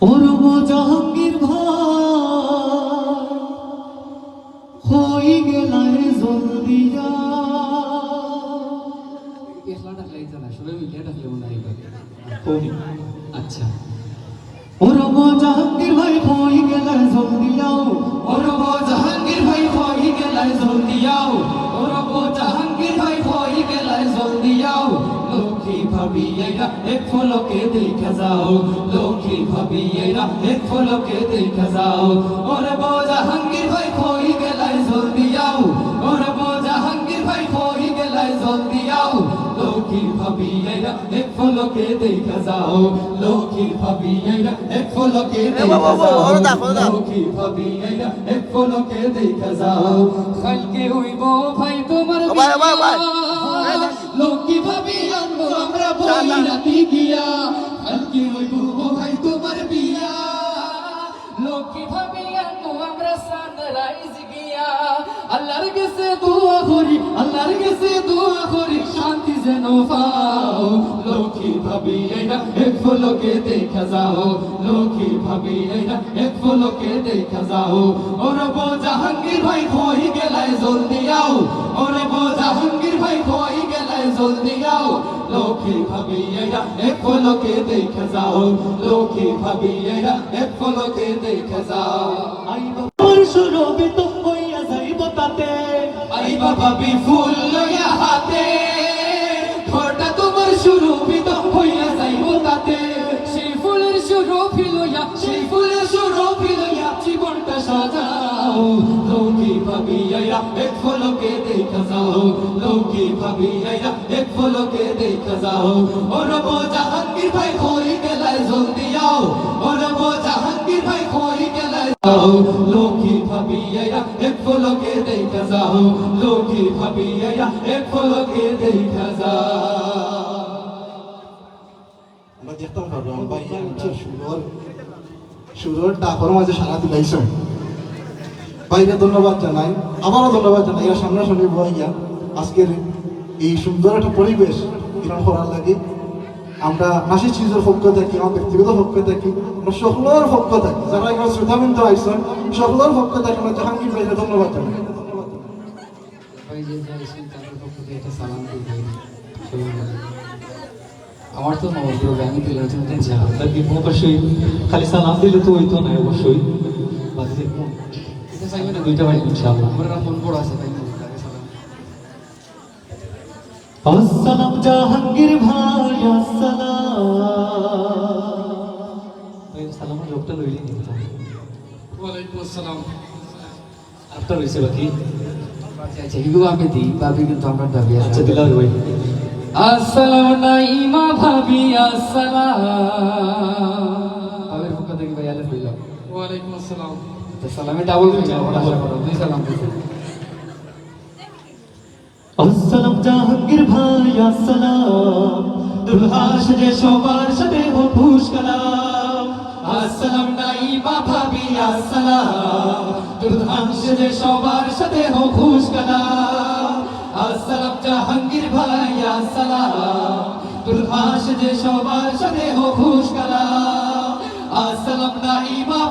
ওরব জাহাঙ্গীর হয়ে গেলায় জলদি আচ্ছা। ওরব জাহাঙ্গীর ভাই হয়ে গেলায় জলদি যাও ওরব জাহাঙ্গীর ভাই হই গেলায় জলদি আও ওরব জাহাঙ্গীর ভাই হই গেলায় জলদি আও লক্ষ্মী ভাবি এক ফলকে দেখে যাও। লক্ষ্মী ভাবি এরা এক ফলকে দেখে যাও। ওরব জাহাঙ্গীর ভাই হই গেলায় জলদি আও ওরব জাহাঙ্গীর ভাই হই গেলায় জলদি আও লক্ষ্মী ভাবি এরা এক ফলকে দেখে যাও। লক্ষ্মী ভাবি এরা এক ফলকে দেখে যাও। লক্ষ্মী ভাবি এরা এক ফলকে দেখে যাও। কালকে হইব ভাই তোমার। লক্ষ্মী ভাবি আনব আমরা বই রাতি গিয়া কালকে হইব ভাই তোমার বিয়া। লক্ষ্মী ভাবি আনব আমরা সানরাইজ গিয়া। আল্লাহর কাছে দোয়া করি আল্লাহর কাছে দোয়া করি শান্তি যেন পাও। লক্ষ্মী ভাবি এটা এক ফলকে দেখা যাও। লক্ষ্মী ভাবি এটা এক ফলকে দেখা যাও। ওরে বো জাহাঙ্গীর ভাই হই গেলায় জলদি আও। ওরে বো জাহাঙ্গীর ভাই হই গেলায় জলদি আও লক্ষ্মী ভাবি এটা এক ফলকে দেখা যাও লক্ষ্মী ভাবি এটা এক ফলকে দেখা যাও। আই বাবার সুরবে তো হইয়া যাইব তাতে। আই বাবা বি ফুল লয়া হাতে। ঘরটা তোমার বিদম হইয়া যাইব তাতে। সেই ফুলের শুরু ফিলইয়া সেই ফুলের শুরু ফিলইয়া জীবনটা সাজাও। লৌকি ভাবি আইরা এক ফলকে দেখা যাও লৌকি ভাবি আইরা এক ফলকে দেখা যাও। ওরব জাহাঙ্গীর ভাই হই গেলায় জলদি আও ওরব জাহাঙ্গীর ভাই হই গেলায় যাও। লক্ষ্মী ভাবি আয়া এক ফলকে দেখা যাও। মাঝে সারা দিলাইছ ভাইকে ধন্যবাদ জানাই, আবারও ধন্যবাদ জানাই। এর সামনাসামনি বইয়া আজকের এই সুন্দর একটা পরিবেশ কিরণ করার লাগে। আমরা নাসির চিজের পক্ষ থাকি, আমার ব্যক্তিগত পক্ষ থাকি, আমরা সকলের পক্ষ থাকি। যারা এখানে শ্রোতাবৃন্দ আইসন, সকলের পক্ষ থাকি, আমরা জাহাঙ্গীর ভাইকে ধন্যবাদ জানাই। আমার তো নবদ্র আমি দিলে চিন্তা যা তাকে অবশ্যই খালি সালাম দিলে তো ওই তো না অবশ্যই। এটা চাইবে না দুইটা বাড়ি ইনশাআল্লাহ আমার ফোন বড় আছে তাই আসসালাম জাহাঙ্গীর ভাই আসসালাম। সালামের লোকটা লইলি নি ওয়ালাইকুম আসসালাম। আরেকটা রয়েছে বাকি? আচ্ছা এগুলো আমি দিই? ভাবি কিন্তু আমরা দাবি আচ্ছা দিলাম ভাই। আসসালাম নাইমা ভাবি আসসালাম। ভাবির পক্ষ থেকে ভাই আলে হইলাম ওয়ালাইকুম আসসালাম। সালামে ডাবল দুই সালাম আসসালাম জাহাঙ্গীর ভাই, আসসালাম। দুলহা সাজে সবার সাথে হো খুশ কালাম। আসসালাম নাইমা ভাবি, আসসালাম। দুলহান সেজে সবার সাথে হো খুশ কালাম। আসসালাম জাহাঙ্গীর ভাই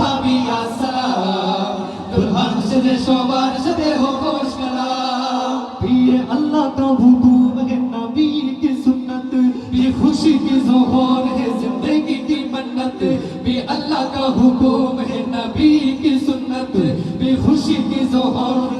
ভাবি तुझे शोबार से हो कोश कला ये अल्लाह का हुकूम है नबी की सुन्नत। ये खुशी की जोहर है, ज़िंदगी की मन्नत। ये अल्लाह का हुकूम है, नबी की सुन्नत। ये खुशी की जोहर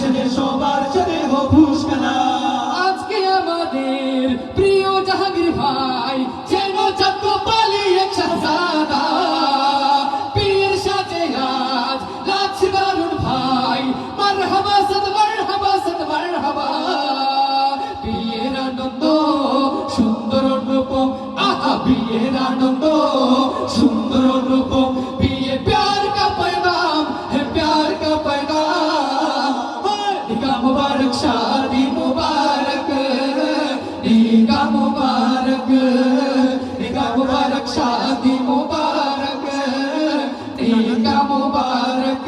যে সবার সাথে হো খুশ করা আজকে আমাদের প্রিয় জাহাঙ্গীর ভাই যেন যত পালি এক শাহজাদা পীর সাজে আজ লাছ দারুণ ভাই। মারহাবা সদ মারহাবা সদ মারহাবা। বিয়ের আনন্দ, সুন্দর অনুপম। আহা, বিয়ের আনন্দ, সুন্দর অনুপম। ईदा मुबारक ईदा मुबारक शादी मुबारक ईदा मुबारक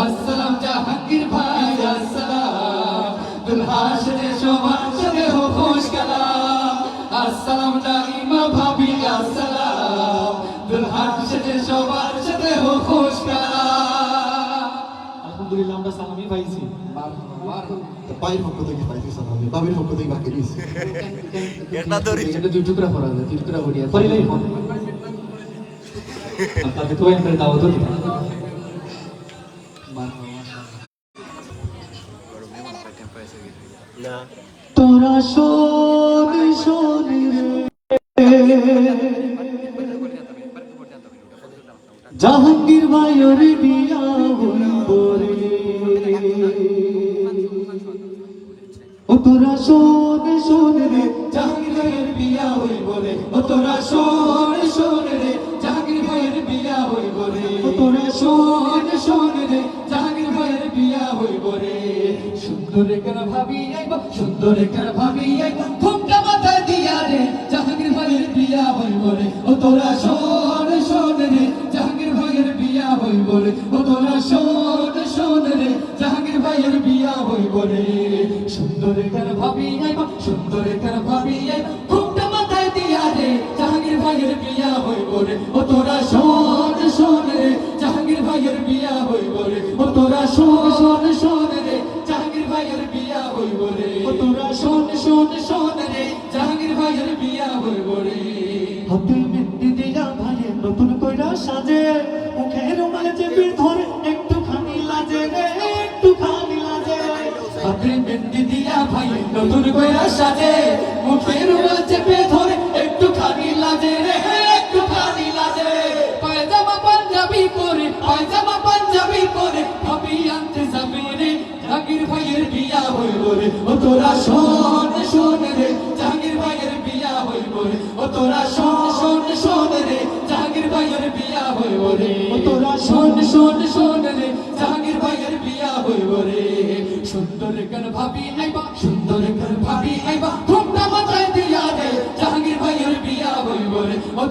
अस्सलाम जहांगीर भाई अस्सलाम दुल्हा शरे शोभा शरे हो खुश कलाम अस्सलाम नाइमा भाभी अस्सलाम दुल्हा शरे शोभा शरे हो खुश कलाम আলহামদুলিল্লাহ আমরা সালামি পাইছি তো বাইর পক্ষ থেকে পাইছি সালামি বাবির পক্ষ থেকে বাকি দিয়েছি এটা দুই টুকরা করা যায়, দুই টুকরা করিয়া। পরিলাই ফোন আপনাকে তো মারহাবা, মাশাআল্লাহ। তোরা শোন শোন জাহাঙ্গীর ভাইয়ের বিয়া। তোরা রে বিয়া শোন শোন রে বিয়া শোন শোন রে বিয়া হইব রে। সুন্দর কেন ভাবি আইব, সুন্দর কেন ভাবি আইব ঘুমটা মাথায় দিয়া রে জাহাঙ্গীর ভাইয়ের বিয়া হইব রে। ও তোরা শোন রে জাহাঙ্গীর ভাইয়ের বিয়া হইব রে। ও তোরা শোন রে জাহাঙ্গীর ভাইয়ের বিয়া হইব রে। সুন্দর কেন ভাবি আইব ঘুমটা মাথায় দিয়া রে জাহাঙ্গীর ভাইয়ের বিয়া হইব রে ও তোরা শোন শোন রে, জাহাঙ্গীর ভাইয়ের বিয়া হইব রে ও তোরা শোন শোন রে, জাহাঙ্গীর ভাইয়ের বিয়া হইব রে ও তোরা শোন শোন শোন রে, জাহাঙ্গীর ভাইয়ের বিয়া হইব রে হাতে মেহেন্দি দিয়া ভাইয়ের নতুন কইরা সাজে, মুখের মাঝে ধরে নতুন কইরা সাজে, মুখের মাঝে পে ধরে একটু খানি লাজে রে একটু খানি লাজে। পায়জামা, পাঞ্জাবি পরে, পায়জামা, পাঞ্জাবি পরে, ভাবি আনতে যাবে রে, জাহাঙ্গীর ভাইয়ের বিয়া হইব রে। ও তোরা শোন শোন রে, জাহাঙ্গীর ভাইয়ের বিয়া হইব রে। ও তোরা শোন শোন শোন রে, জাহাঙ্গীর ভাইয়ের বিয়া হইব রে। ও তোরা শোন শোন শোন রে, জাহাঙ্গীর ভাইয়ের বিয়া হইব রে। সুন্দর কেন ভাবি আইবা সুন্দর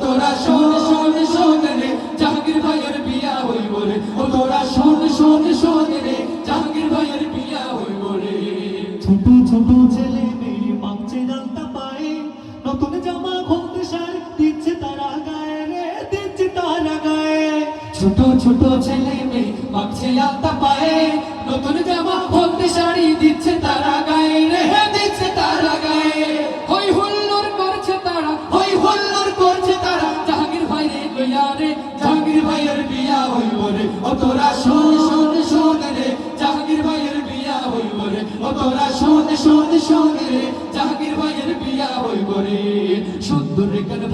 তোরা শোন শোন শোন রে জাহাঙ্গীর ভাইয়ের বিয়া হইব রে। ও তোরা শোন শোন শোন রে জাহাঙ্গীর ভাইয়ের বিয়া হইব রে। ছোট ছোট ছেলে মেয়ে মাংছে জানতা পায়ে। নতুন জামা খুলতে শাড়ি দিচ্ছে তারা গায়ে রে দিচ্ছে তারা গায়ে। ছোট ছোট ছেলে মেয়ে মাগছে আলতা পায়ে। নতুন জামা বলতে শাড়ি দিচ্ছে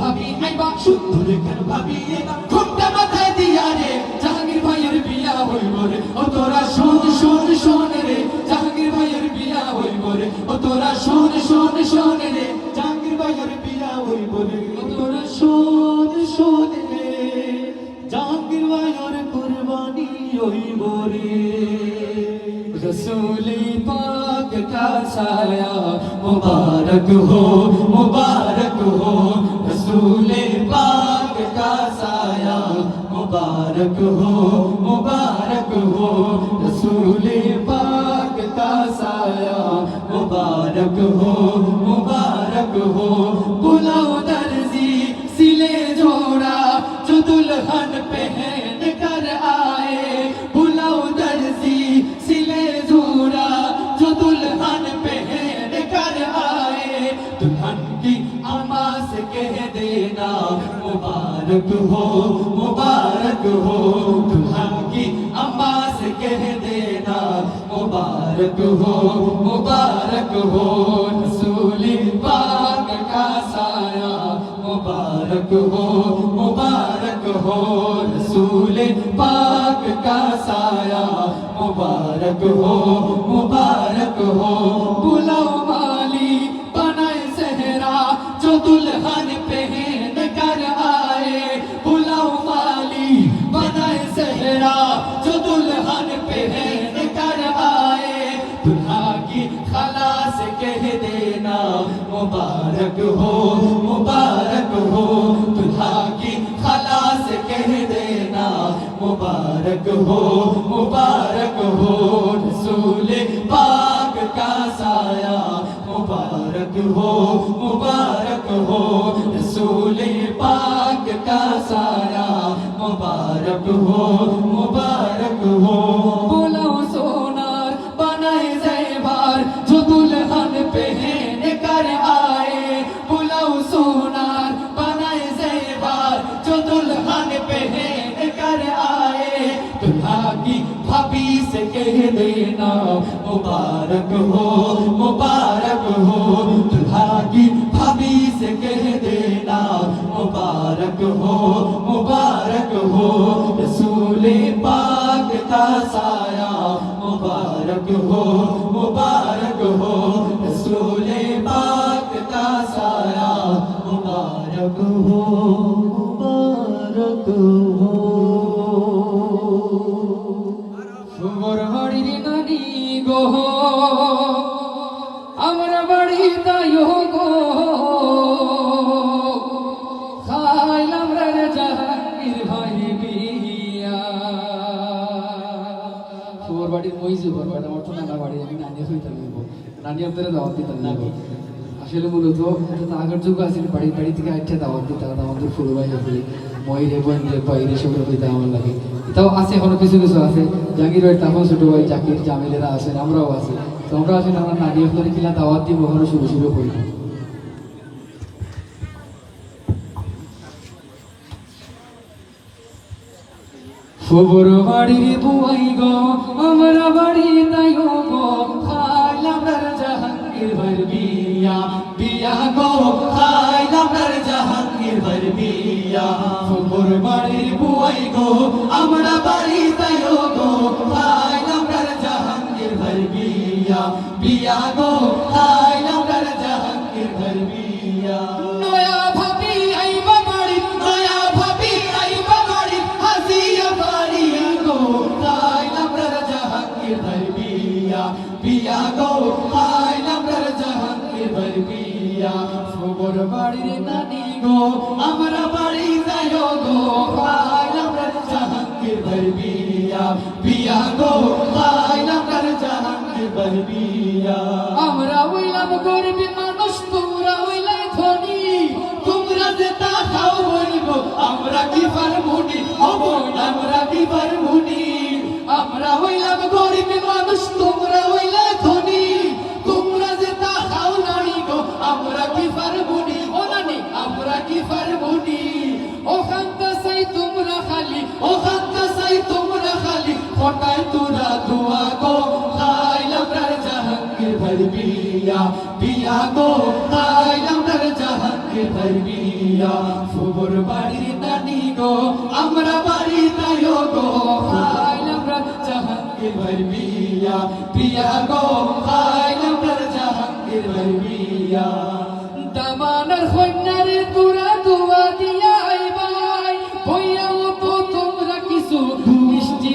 ভাবি আইবা সুন্দর কেন ভাবি আইবা ঘুমটা মাথায় দিয়া রে জাহাঙ্গীর ভাইয়ের বিয়া হইব রে ও তোরা শোন শোন শোন রে জাহাঙ্গীর ভাইয়ের বিয়া হইব রে ও তোরা শোন শোন শোন রে জাহাঙ্গীর ভাইয়ের বিয়া হইব রে ও তোরা শোন শোন রে জাহাঙ্গীর ভাইয়ের কুরবানি হইব রে रसूल पाक का साया मुबारक हो मुबारक मुबारक हो मुबारक हो रसूल पाक का साया मुबारक हो मुबारक हो बुलाओ दर्जी सिले जोड़ा जो दुल्हन पहन कर आए बुलाओ दर्जी सिले जोड़ा जो दुल्हन पहन कर आए दुल्हन की अम्मा से कह देना मुबारक हो मुबारक हो दुल्हन की अम्मा से कह देना मुबारक हो मुबारक हो रसूल पाक का साया मुबारक हो मुबारक हो रसूल पाक का साया मुबारक हो मुबारक हो बुलाओ मुबारक हो मुबारक हो दुल्हा की खला कह देना। मुबारक हो मुबारक हो, रसूल पाक का साया। मुबारक हो मुबारक हो, रसूल पाक का साया। मुबारक हो मुबारक हो दुल्हा की भाभी से कह देना मुबारक हो मुबारक हो दुल्हा की भाभी से कह देना मुबारक हो मुबारक हो रसूल पाक का साया मुबारक हो मुबारक हो रसूल पाक का साया मुबारक हो मुबारक हो সুমর বাড়ির নানি গো, আমরা বাড়ি তাই গো। খাইলাম রে জাহাঙ্গীর ভাই বিয়া সুমর বাড়ির মইজু বাড়ি, আমার তো নানা বাড়ি, আমি নানি হইতাম নানি আপনারা দাওয়াত দিতাম না আসলে মূলত আগের যুগ আছে বাড়ি বাড়ি থেকে আইটা দাওয়াত দিতাম আমাদের ফুল ভাই হলে ময়ূরে বন্ধে বাইরে সব হইতে আমার লাগে। এটাও আছে, এখনও কিছু কিছু আছে। জাহাঙ্গীর ভাই তখন ছোট ভাই জাকির, জামিলেরা আছেন আমরাও আছি। তো আমরা আসলে আমরা নারী আপনার কিলা দাওয়াত দিব ওখানে শুরু শুরু করি। খবর বাড়ির বুয়াই গো, আমরা বাড়ি তাই গো খাইলাম রে জাহাঙ্গীর ভাই বিয়া বিয়া গো, খাই রে জাহান নির্ভর বিয়া ফুকুর বাড়ির বুয়াই গো, আমরা বাড়ি তাই গো, খাই রে জাহান নির্ভর বিয়া বিয়া গো, খাই রে জাহান নির্ভর বিয়া আমরা বাড়ি যাই গো জাহাঙ্গীর জাহাঙ্গীর ভাই আমরা হইলাম গরিবী মানুষ তোমরা হইলে ধনী। তোমরা যে তা খাও বলিব আমরা কি পারবুনি অবন আমরা কি পারবুনি আমরা হইলাম জাহাঙ্গীর ভাই বাড়ির নানি গো, আমরা বাড়ি তাই গো খাইলাম রে জাহাঙ্গীর ভাই বিয়া বিয়া গো খাইলাম রে জাহাঙ্গীর ভাই বিয়া দামানের কন্যারে তোরা দিয়া আইবাই বইয়াও তো তোমরা কিছু, মিষ্টি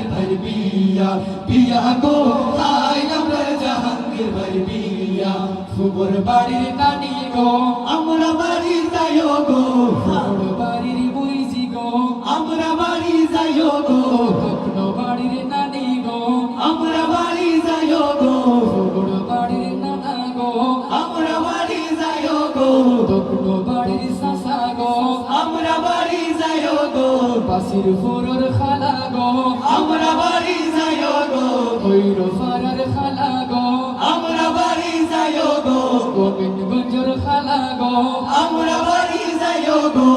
জাহাঙ্গীর ভাই বিয়া বিয়া গো খাইলাম রে জাহাঙ্গীর ভাই বিয়া ফুবর বাড়ির নানি গো আমরা বাড়ি যাইও গো বাড়ির বুইজি গো আমরা বাড়ি যাইও গো কখনো বাড়ির নানি গো আমরা বাড়ি যাইও গো ফুবর বাড়ির আমরা বাড়ি যাইও গো কখনো বাড়ির সাসা গো আমরা বাড়ি যাইও গো বাসির ফুরর খালা গো আমরা গো কইর ফারার খালা গো। আমরা বাড়ি যাইও গো। গোবিন্দগঞ্জর খালা গো। আমরা বাড়ি যাইও গো।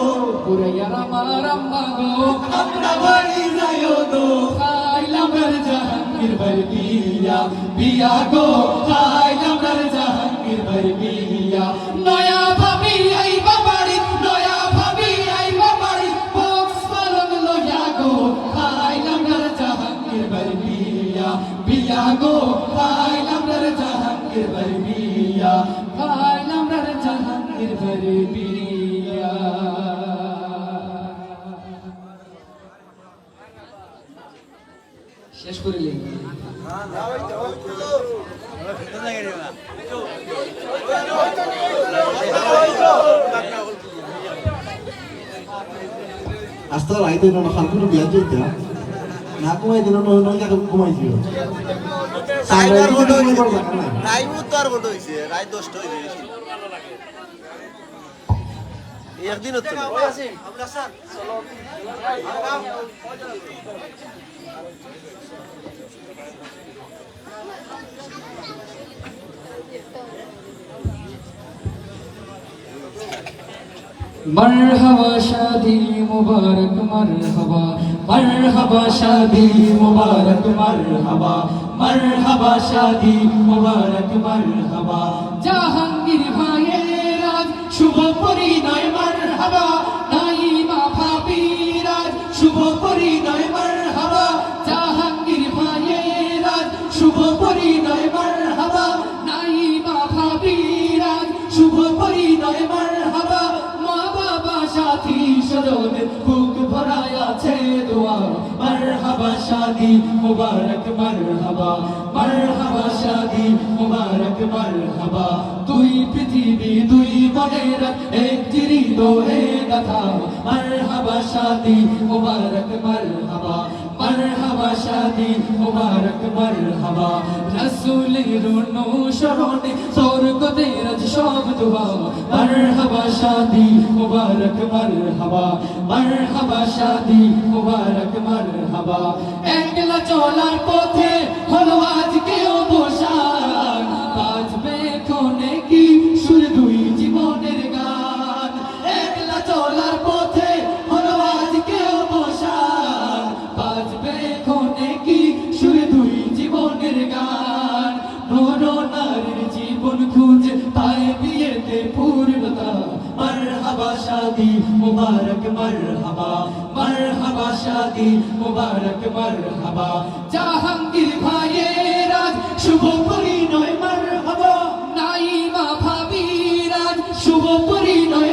পুরাইয়ার আমার আম্মা গো। আমরা বাড়ি যাইও গো। খাইলাম জাহাঙ্গীর ভাই বিয়া বিয়া গো খাইলাম ভাই বিয়া খাইলাম রে জাহাঙ্গীর ভাই বিয়া শেষ করে আস্তে রাইতে না খালকুনো বিয়া যাইতা না কমাই দিল নয় নয় কাকে কমাই দিও টাইগার ভোট হয়েছে রাইমুত তো আর ভোট হয়েছে রায় দশটা হয়েছে একদিন হচ্ছে না مرحبا شادی مبارک مرحبا مرحبا شادی مبارک مرحبا মারহাবা শাদি মুবারক, মারহাবা। জাহাঙ্গীর ভাইয়ের আজ শুভ পরিণয়, মারহাবা। নাইমা ভাবির আজ শুভ পরিণয়, মারহাবা। জাহাঙ্গীর ভাইয়ের আজ শুভ পরিণয়, মারহাবা। নাইমা ভাবির আজ শুভ পরিণয়, মারহাবা। মা বাবা সাথী সদনের ভরায় আছে দোয়া মারহাবা শাদি মুবারক মারহাবা মারহাবা শাদি মুবারক মারহাবা দুই পৃথিবী দুই মনের একটি হৃদয়ে কথা মারহাবা শাদি মুবারক মারহাবা মারহাবা, শাদি মুবারক, মারহাবা। রাসূলের অনুসরণে স্বর্গদের আজ সব দোয়া। মারহাবা, শাদি মুবারক, মারহাবা। মারহাবা, শাদি মুবারক, মারহাবা। একলা চলার পথে হলো আজকে অবসান বাজবে কোনে কি খুঁজে বিয়েতে পূর্ণতা মারহাবা শাদি মুবারক মারহাবা মারহাবা শাদি মুবারক মারহাবা জাহাঙ্গীর ভাইয়ের আজ শুভ পরিণয় মারহাবা নাইমা ভাবির আজ শুভ পরিণয়